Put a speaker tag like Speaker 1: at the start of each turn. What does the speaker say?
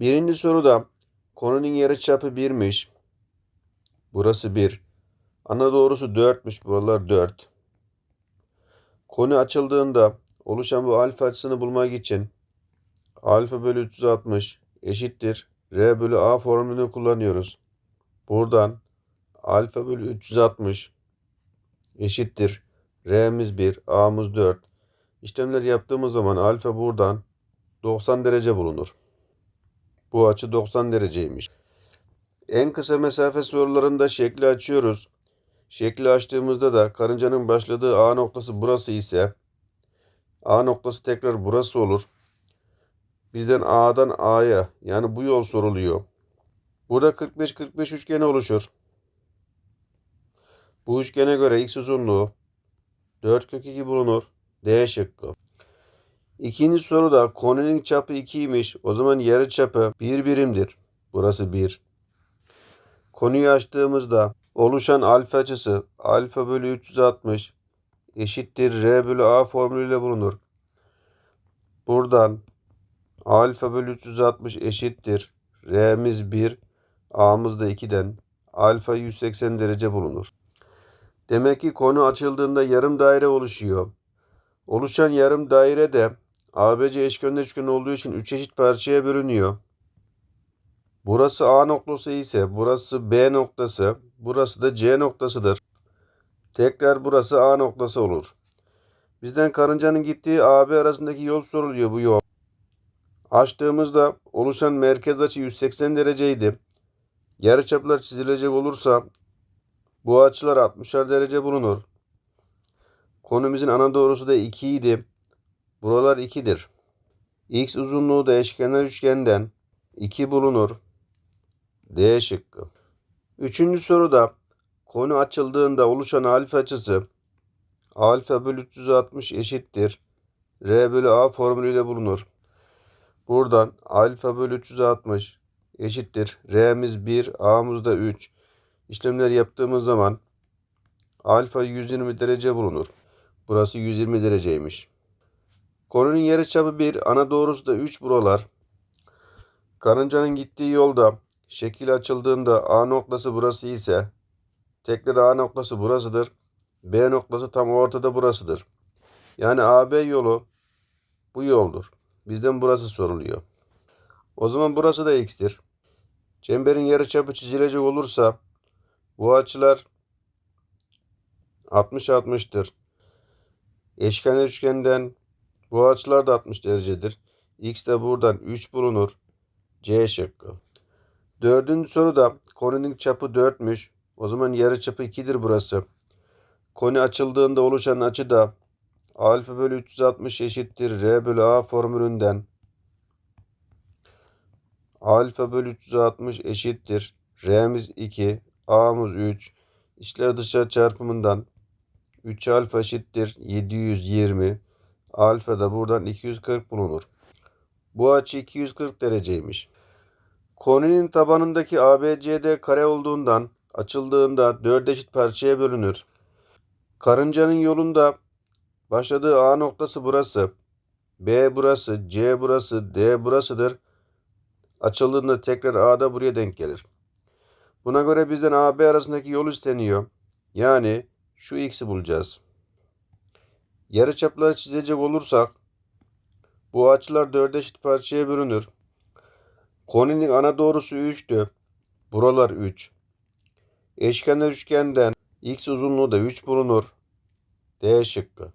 Speaker 1: Birinci soruda konunun yarıçapı 1'miş. Burası 1. Ana doğrusu 4'müş. Buralar 4. Konu açıldığında oluşan bu alfa açısını bulmak için alfa bölü 360 eşittir. R bölü A formülünü kullanıyoruz. Buradan alfa bölü 360 eşittir. R'miz 1, A'mız 4. İşlemler yaptığımız zaman alfa buradan 90 derece bulunur. Bu açı 90 dereceymiş. En kısa mesafe sorularında şekli açıyoruz. Şekli açtığımızda da karıncanın başladığı A noktası burası ise A noktası tekrar burası olur. Bizden A'dan A'ya yani bu yol soruluyor. Burada 45-45 üçgeni oluşur. Bu üçgene göre x uzunluğu 4 kök 2 bulunur. D şıkkı. İkinci soruda konunun çapı 2'ymiş. O zaman yarı çapı 1 birimdir. Burası 1. Konuyu açtığımızda oluşan alfa açısı alfa bölü 360 eşittir R bölü A formülüyle bulunur. Buradan alfa bölü 360 eşittir. R'miz 1, A'mız da 2'den alfa 180 derece bulunur. Demek ki konu açıldığında yarım daire oluşuyor. Oluşan yarım daire de ABC eşkenar üçgen olduğu için 3 eşit parçaya bölünüyor. Burası A noktası ise burası B noktası, burası da C noktasıdır. Tekrar burası A noktası olur. Bizden karıncanın gittiği AB arasındaki yol soruluyor bu yol. Açtığımızda oluşan merkez açı 180 dereceydi. Yarıçaplar çizilecek olursa bu açılar 60'ar derece bulunur. Konumuzun ana doğrusu da 2 idi. Buralar 2'dir. X uzunluğu da eşkenar üçgenden 2 bulunur. D şıkkı. Üçüncü soruda konu açıldığında oluşan alfa açısı alfa bölü 360 eşittir. R bölü A formülüyle bulunur. Buradan alfa bölü 360 eşittir. R'miz 1, A'mız da 3. İşlemler yaptığımız zaman alfa 120 derece bulunur. Burası 120 dereceymiş. Konunun yarıçapı 1, ana doğrusu da 3 buralar. Karıncanın gittiği yolda şekil açıldığında A noktası burası ise tekrar A noktası burasıdır. B noktası tam ortada burasıdır. Yani AB yolu bu yoldur. Bizden burası soruluyor. O zaman burası da x'tir. Çemberin yarıçapı çizilecek olursa bu açılar 60 60'tır. Eşkenar üçgenden bu açılar da 60 derecedir. X de buradan 3 bulunur. C şıkkı. Dördüncü soruda konunun çapı 4'müş. O zaman yarı çapı 2'dir burası. Konu açıldığında oluşan açı da alfa bölü 360 eşittir R bölü A formülünden alfa bölü 360 eşittir. R'miz 2, A'mız 3. İçler dışarı çarpımından 3 alfa eşittir 720. Alfa da buradan 240 bulunur. Bu açı 240 dereceymiş. Konunun tabanındaki ABCD kare olduğundan açıldığında 4 eşit parçaya bölünür. Karıncanın yolunda başladığı A noktası burası. B burası, C burası, D burasıdır. Açıldığında tekrar A da buraya denk gelir. Buna göre bizden AB arasındaki yol isteniyor. Yani şu x'i bulacağız. Yarıçapları çizecek olursak bu açılar 4 eşit parçaya bölünür. Koninin ana doğrusu 3'tü. Buralar 3. Eşkenar üçgenden x uzunluğu da 3 bulunur. D şıkkı.